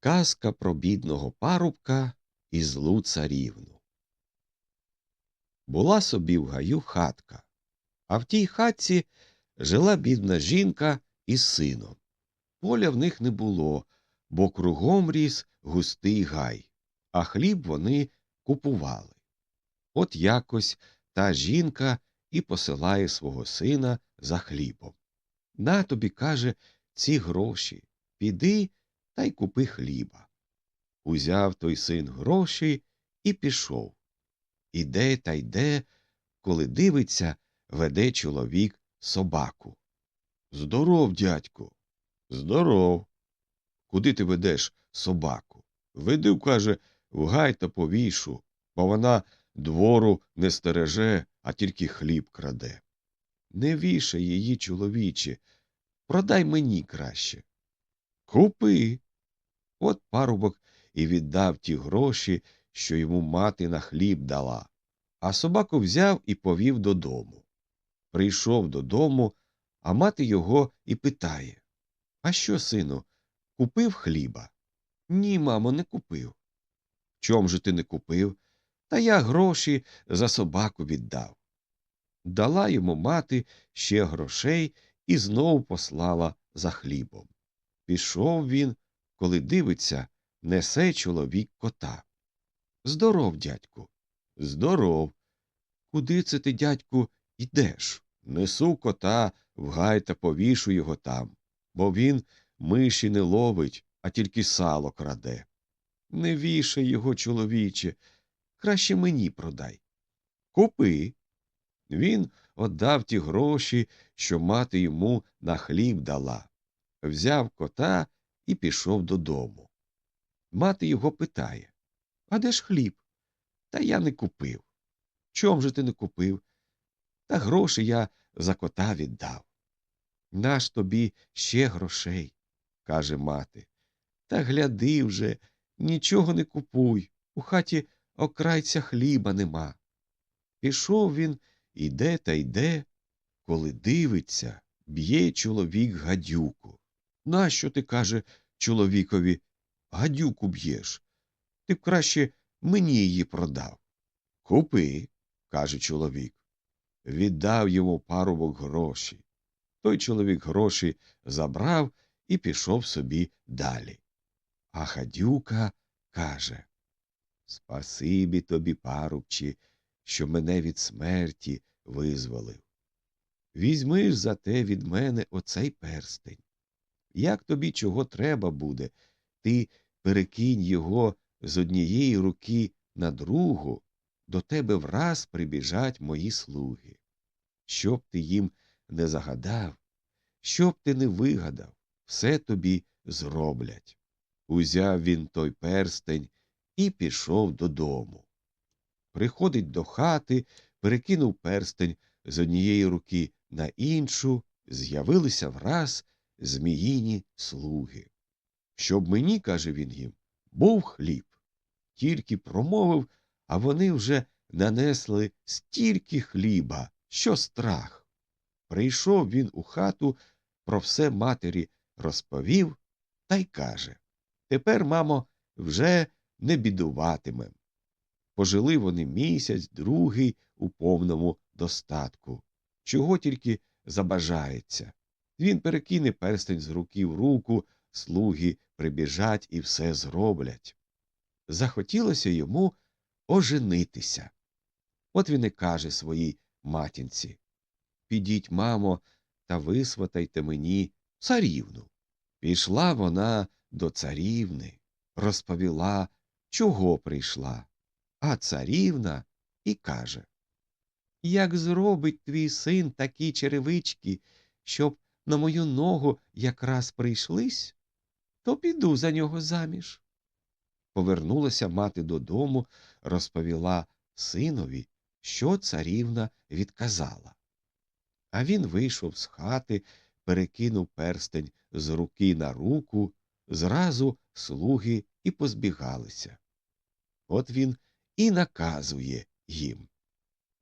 Казка про бідного парубка і злу царівну. Була собі в гаю хатка, а в тій хатці жила бідна жінка із сином. Поля в них не було, бо кругом ріс густий гай, а хліб вони купували. От якось та жінка і посилає свого сина за хлібом. На тобі, каже, ці гроші. Піди та й купи хліба. Узяв той син гроші і пішов. Іде та йде, коли дивиться, веде чоловік собаку. Здоров, дядьку. Здоров. Куди ти ведеш собаку? Веду, каже, в гай та повішу, бо вона двору не стереже, а тільки хліб краде. Не вішай її, чоловіче, продай мені краще. Купи. От парубок і віддав ті гроші, що йому мати на хліб дала, а собаку взяв і повів додому. Прийшов додому, а мати його і питає А що, сину, купив хліба? Ні, мамо, не купив. Чом же ти не купив? Та я гроші за собаку віддав. Дала йому мати ще грошей і знов послала за хлібом. Пішов він, коли дивиться, несе чоловік кота. Здоров, дядьку. Здоров. Куди це ти, дядьку, йдеш? Несу кота в гай та повішу його там, бо він миші не ловить, а тільки сало краде. Не вішай його, чоловіче, краще мені продай. Купи. Він отдав ті гроші, що мати йому на хліб дала взяв кота і пішов додому. Мати його питає А де ж хліб? Та я не купив. Чом же ти не купив? Та гроші я за кота віддав. Наш тобі ще грошей, каже мати. Та гляди вже, нічого не купуй. У хаті окрайця хліба нема. Пішов він, іде та йде, коли дивиться, б'є чоловік гадюку. Нащо ти, каже, чоловікові, гадюку б'єш? Ти б краще мені її продав. Купи, каже чоловік. Віддав йому парубок гроші. Той чоловік гроші забрав і пішов собі далі. А гадюка каже Спасибі тобі, парубчі, що мене від смерті визволив. Візьми ж за те від мене оцей перстень. Як тобі чого треба буде, ти перекинь його з однієї руки на другу, до тебе враз прибіжать мої слуги. Щоб ти їм не загадав, щоб ти не вигадав, все тобі зроблять. Узяв він той перстень і пішов додому. Приходить до хати, перекинув перстень з однієї руки на іншу, з'явилися враз зміїні слуги. Щоб мені, каже він їм, був хліб. Тільки промовив, а вони вже нанесли стільки хліба, що страх. Прийшов він у хату, про все матері розповів та й каже Тепер, мамо, вже не бідуватимем. Пожили вони місяць, другий у повному достатку. Чого тільки забажається. Він перекине перстень з руки в руку, слуги прибіжать і все зроблять. Захотілося йому оженитися. От він і каже своїй матінці Підіть, мамо, та висватайте мені царівну. Пішла вона до царівни, розповіла, чого прийшла. А царівна і каже Як зробить твій син такі черевички, щоб на мою ногу якраз прийшлись, то піду за нього заміж. Повернулася мати додому, розповіла синові, що царівна відказала. А він вийшов з хати, перекинув перстень з руки на руку, зразу слуги і позбігалися. От він і наказує їм,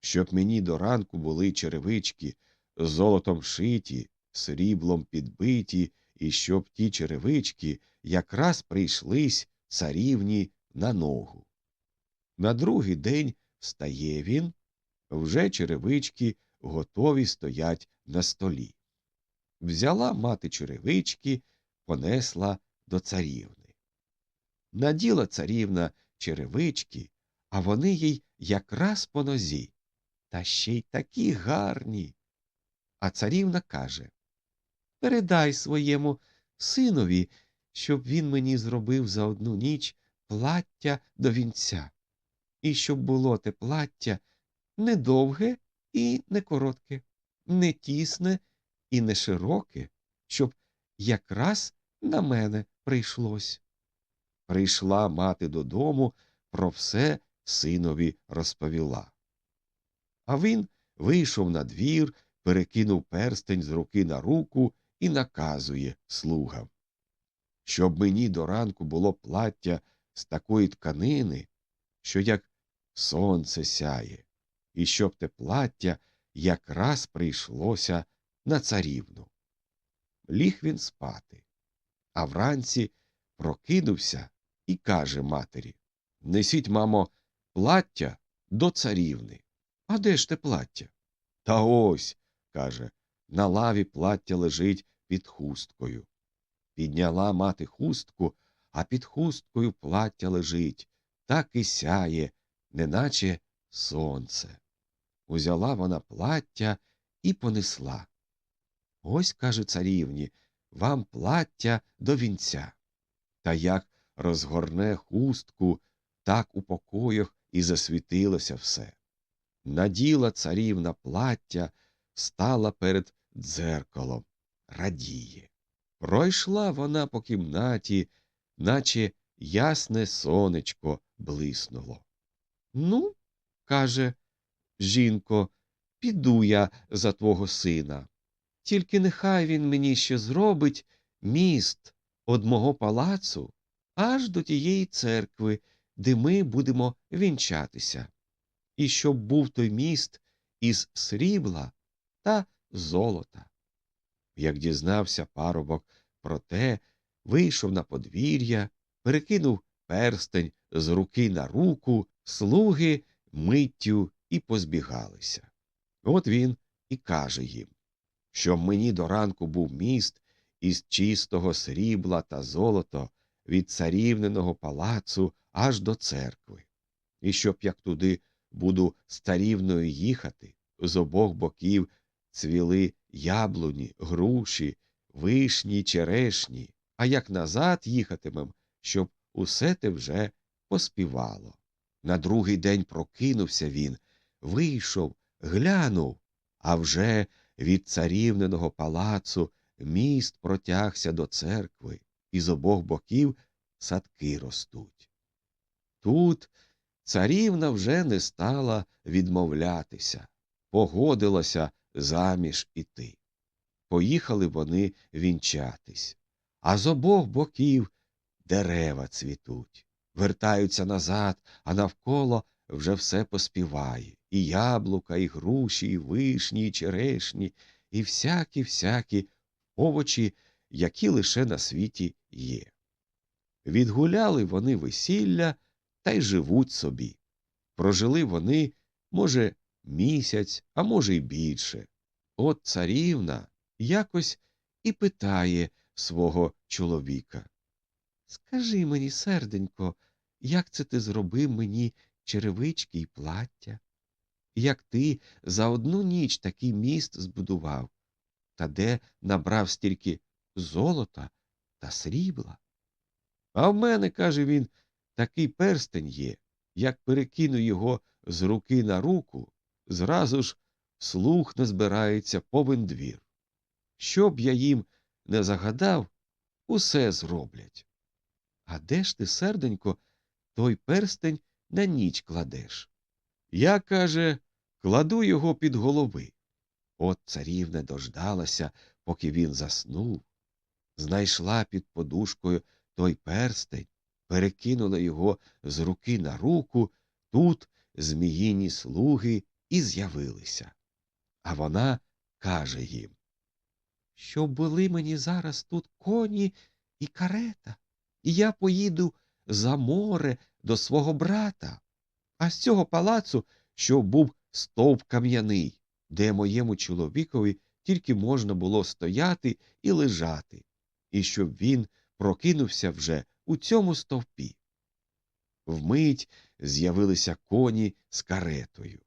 щоб мені до ранку були черевички, золотом шиті, сріблом підбиті і щоб ті черевички якраз прийшлись царівні на ногу. На другий день встає він, вже черевички готові стоять на столі. Взяла мати черевички, понесла до царівни. Наділа царівна черевички, а вони їй якраз по нозі, та ще й такі гарні. А царівна каже Передай своєму синові, щоб він мені зробив за одну ніч плаття до вінця, і щоб було те плаття не довге і не коротке, не тісне і не широке, щоб якраз на мене прийшлось. Прийшла мати додому, про все синові розповіла. А він вийшов на двір, перекинув перстень з руки на руку і наказує слугам. Щоб мені до ранку було плаття з такої тканини, що як сонце сяє, і щоб те плаття якраз прийшлося на царівну. Ліг він спати, а вранці прокинувся і каже матері Несіть, мамо, плаття до царівни. А де ж те плаття? Та ось, каже, на лаві плаття лежить під хусткою. Підняла мати хустку, а під хусткою плаття лежить, так і сяє, неначе сонце. Узяла вона плаття і понесла. Ось, каже царівні, вам плаття до вінця. Та як розгорне хустку, так у покоях і засвітилося все. Наділа царівна плаття, стала перед дзеркалом, радіє. Пройшла вона по кімнаті, наче ясне сонечко блиснуло. Ну, каже жінко, піду я за твого сина. Тільки нехай він мені ще зробить міст од мого палацу аж до тієї церкви, де ми будемо вінчатися, і щоб був той міст із срібла та золота. Як дізнався парубок про те, вийшов на подвір'я, перекинув перстень з руки на руку, слуги миттю і позбігалися. От він і каже їм, щоб мені до ранку був міст із чистого срібла та золота від царівненого палацу аж до церкви, і щоб як туди буду з царівною їхати, з обох боків цвіли яблуні, груші, вишні, черешні, а як назад їхатимем, щоб усе те вже поспівало. На другий день прокинувся він, вийшов, глянув, а вже від царівненого палацу міст протягся до церкви, і з обох боків садки ростуть. Тут царівна вже не стала відмовлятися, погодилася заміж іти. Поїхали вони вінчатись, а з обох боків дерева цвітуть, вертаються назад, а навколо вже все поспіває і яблука, і груші, і вишні, і черешні, і всякі всякі овочі, які лише на світі є. Відгуляли вони весілля та й живуть собі. Прожили вони, може, місяць, а може, й більше. От царівна якось і питає свого чоловіка Скажи мені, серденько, як це ти зробив мені черевички й плаття? Як ти за одну ніч такий міст збудував, та де набрав стільки золота та срібла? А в мене, каже він, такий перстень є, як перекину його з руки на руку, зразу ж слух не збирається повен двір. Щоб я їм не загадав, усе зроблять. А де ж ти, серденько, той перстень на ніч кладеш? Я, каже, кладу його під голови. От царівна дождалася, поки він заснув, знайшла під подушкою той перстень, перекинула його з руки на руку, тут зміїні слуги і з'явилися. А вона каже їм щоб були мені зараз тут коні і карета, і я поїду за море до свого брата, а з цього палацу, щоб був стовп кам'яний, де моєму чоловікові тільки можна було стояти і лежати, і щоб він прокинувся вже у цьому стовпі. Вмить з'явилися коні з каретою.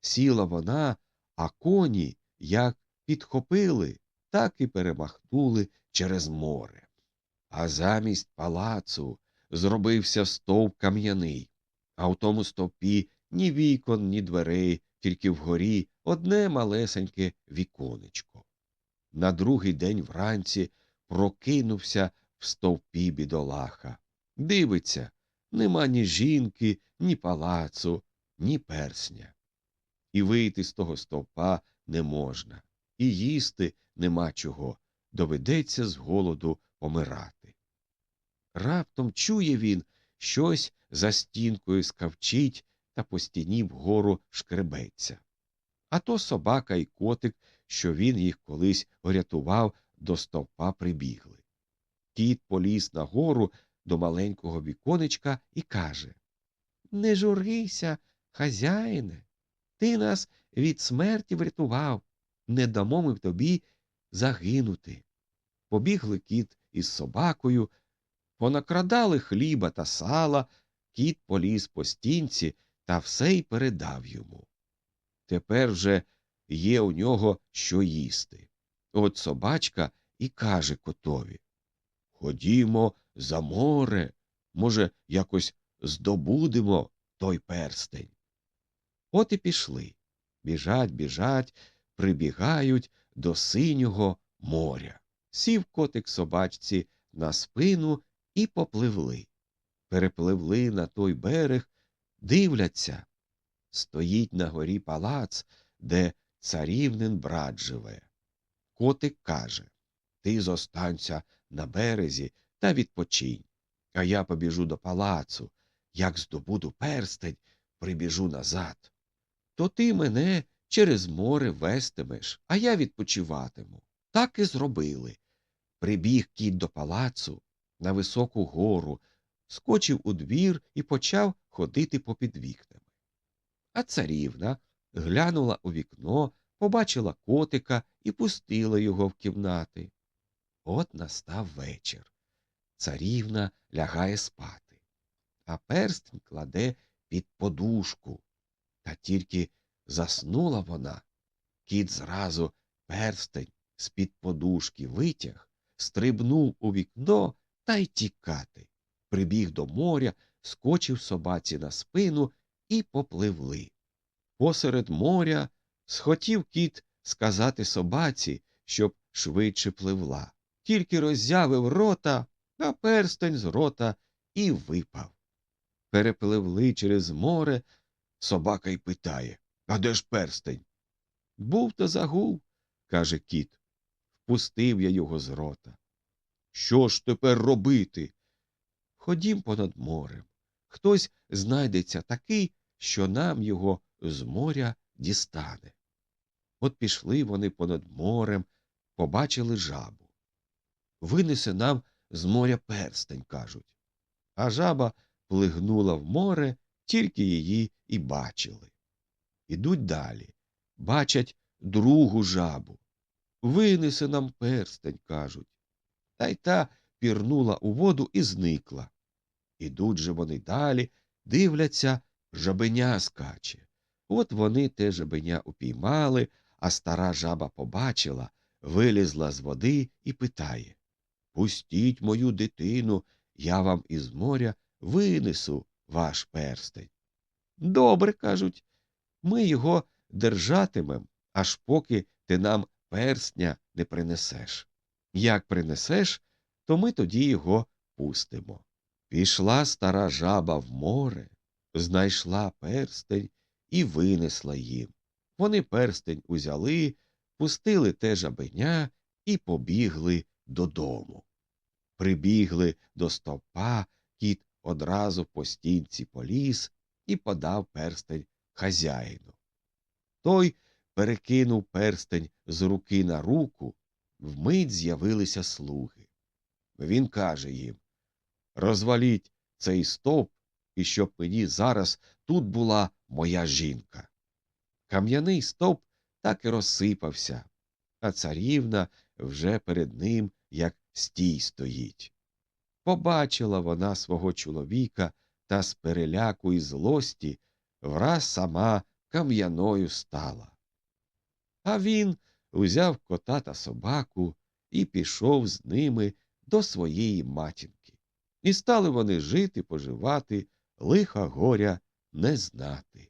Сіла вона, а коні як підхопили, так і перемахнули через море. А замість палацу зробився стовп кам'яний, а в тому стовпі ні вікон, ні дверей, тільки вгорі одне малесеньке віконечко. На другий день вранці прокинувся в стовпі бідолаха. Дивиться, нема ні жінки, ні палацу, ні персня. І вийти з того стовпа не можна, і їсти нема чого, доведеться з голоду помирати. Раптом чує він, щось за стінкою скавчить та по стіні вгору шкребеться. А то собака і котик, що він їх колись врятував, до стовпа прибігли. Кіт поліз нагору до маленького віконечка і каже Не журися, хазяїне, ти нас від смерті врятував, не дамо ми тобі загинути. Побігли кіт із собакою, понакрадали хліба та сала, кіт поліз по стінці та все й передав йому. Тепер вже є у нього що їсти. От собачка і каже котові Ходімо за море, може, якось здобудемо той перстень. От і пішли. Біжать, біжать, прибігають до синього моря. Сів котик собачці на спину і попливли. Перепливли на той берег, дивляться. Стоїть на горі палац, де царівнин брат живе. Котик каже Ти зостанься на березі та відпочинь. А я побіжу до палацу. Як здобуду перстень, прибіжу назад. То ти мене через море вестимеш, а я відпочиватиму. Так і зробили. Прибіг кіт до палацу на високу гору, скочив у двір і почав ходити попід вікнами. А царівна глянула у вікно, побачила котика і пустила його в кімнати. От настав вечір. Царівна лягає спати, а перстень кладе під подушку. Та тільки заснула вона. Кіт зразу перстень з-під подушки витяг, стрибнув у вікно та й тікати. Прибіг до моря, скочив собаці на спину і попливли. Посеред моря схотів кіт сказати собаці, щоб швидше пливла. Тільки роззявив рота, а перстень з рота і випав. Перепливли через море, собака й питає А де ж перстень? Був то загув, каже кіт. Впустив я його з рота. Що ж тепер робити? Ходім понад морем. Хтось знайдеться такий, що нам його з моря дістане. От пішли вони понад морем, побачили жабу. Винесе нам з моря перстень, кажуть. А жаба плигнула в море, тільки її і бачили. Ідуть далі. Бачать другу жабу. Винесе нам перстень, кажуть. Та й та пірнула у воду і зникла. Ідуть же вони далі, дивляться, жабеня скаче. От вони те жабеня упіймали, а стара жаба побачила, вилізла з води і питає Пустіть мою дитину, я вам із моря винесу ваш перстень. Добре, кажуть, ми його держатимем, аж поки ти нам перстня не принесеш. Як принесеш, то ми тоді його пустимо. Пішла стара жаба в море, знайшла перстень і винесла їм. Вони перстень узяли, пустили те жабеня і побігли додому. Прибігли до стовпа, кіт одразу по стінці поліз і подав перстень хазяїну. Той перекинув перстень з руки на руку, вмить з'явилися слуги. Він каже їм Розваліть цей стовп, і щоб мені зараз тут була моя жінка. Кам'яний стовп так і розсипався, а царівна вже перед ним, як стій стоїть. Побачила вона свого чоловіка та з переляку і злості враз сама кам'яною стала. А він узяв кота та собаку і пішов з ними до своєї матінки. І стали вони жити, поживати, лиха горя не знати.